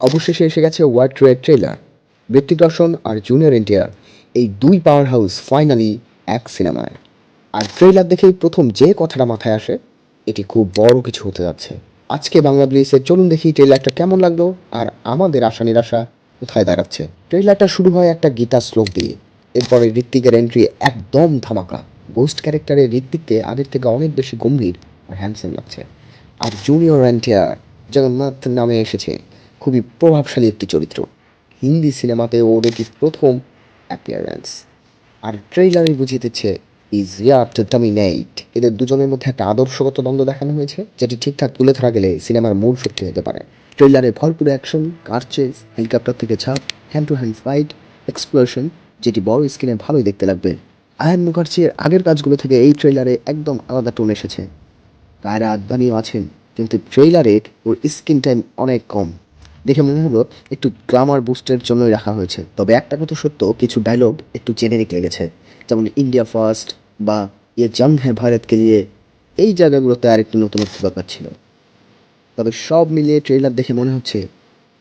অবশেষে এসে গেছে ওয়ার্ড ট্রেড ট্রেলার ঋত্বিক রোশন আর জুনিয়র এনটিআর এই দুই পাওয়ার হাউস ফাইনালি এক সিনেমায় আর ট্রেলার দেখেই প্রথম যে কথাটা মাথায় আসে, এটি খুব বড় কিছু হতে যাচ্ছে। আজকে বাংলা ব্রিজের চলুন দেখি ট্রেলারটা কেমন লাগল আর আমাদের আশা নিরাশা কোথায় দাঁড়াচ্ছে। ট্রেলারটা শুরু হয় একটা গীতা শ্লোক দিয়ে। এরপরে ঋত্বিকের এন্ট্রি একদম ধামাকা। গোস্ট ক্যারেক্টারে ঋত্বিককে আগের থেকে অনেক বেশি গম্ভীর আর হ্যান্ডসাম লাগছে। আর জুনিয়র এনটিআর জগন্নাথ নামে এসেছে। খুবই প্রভাবশালী একটি চরিত্র। হিন্দি সিনেমাতে ওর এটি প্রথম অ্যাপিয়ারেন্স আর ট্রেইলারে বুঝিয়ে দিচ্ছে ইজ ইয়ার টু ডমিনেট এদের দুজনের মধ্যে একটা আদর্শগত দ্বন্দ্ব দেখানো হয়েছে, যেটি ঠিকঠাক তুলে ধরা গেলে সিনেমার মূল শক্তি হতে পারে। ট্রেইলারে ভরপুর অ্যাকশন কার চেস হেলিকপ্টার থেকে ছাপ hand to hand fight explosion যেটি বড় স্ক্রিনে ভালোই দেখতে লাগবে। আয়ন মুখার্জির আগের কাজগুলো থেকে এই ট্রেইলারে একদম আলাদা টোন এসেছে। কায়রা আদবানিও আছেন, কিন্তু ট্রেইলারে ওর স্ক্রিন টাইম অনেক কম। দেখে মনে হলো একটু গ্লামার বুস্টের জন্যই রাখা হয়েছে। তবে একটা কথা সত্য, কিছু ডায়লগ একটু চেনে জেনেরিক লেগেছে। যেমন ইন্ডিয়া ফার্স্ট বা ইয়ে জং হ্যাঁ ভারতকে নিয়ে এই জায়গাগুলোতে আর একটু নতুনত্ব দরকার ছিল। তবে সব মিলিয়ে ট্রেলার দেখে মনে হচ্ছে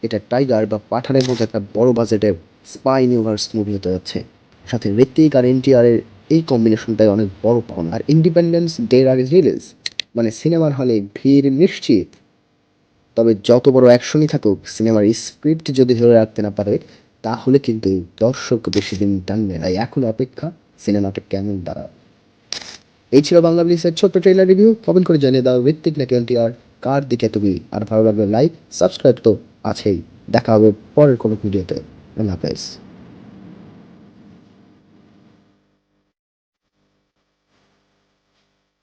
এটা টাইগার বা পাঠানের মতো একটা বড় বাজেটের স্পাই ইউনিভার্স মুভি হতে যাচ্ছে। সাথে ঋত্বিক আর এনটিআরের এই কম্বিনেশনটাই অনেক বড় পাওনা। আর ইন্ডিপেন্ডেন্স ডের আগে রিলিজ মানে সিনেমার হলে ভিড় নিশ্চিত। তবে যত বড় অ্যাকশনই থাকুক, সিনেমার স্ক্রিপ্ট যদি ধরে রাখতে না পারে, তাহলে কিন্তু দর্শক বেশি দিন টানবে না। এখন অপেক্ষা সিনেমাটা কেমন দাঁড়া এই ছিল বাংলা ব্লিসের ছোট্ট ট্রেলার রিভিউ কমেন্ট করে জানিয়ে দাও ঋত্বিক নাকি আর কার দিকে তুমি আর ভালো লাগবে লাইক সাবস্ক্রাইব তো আছেই। দেখা হবে পরের কোনো ভিডিওতে আল্লাহ হাফেজ।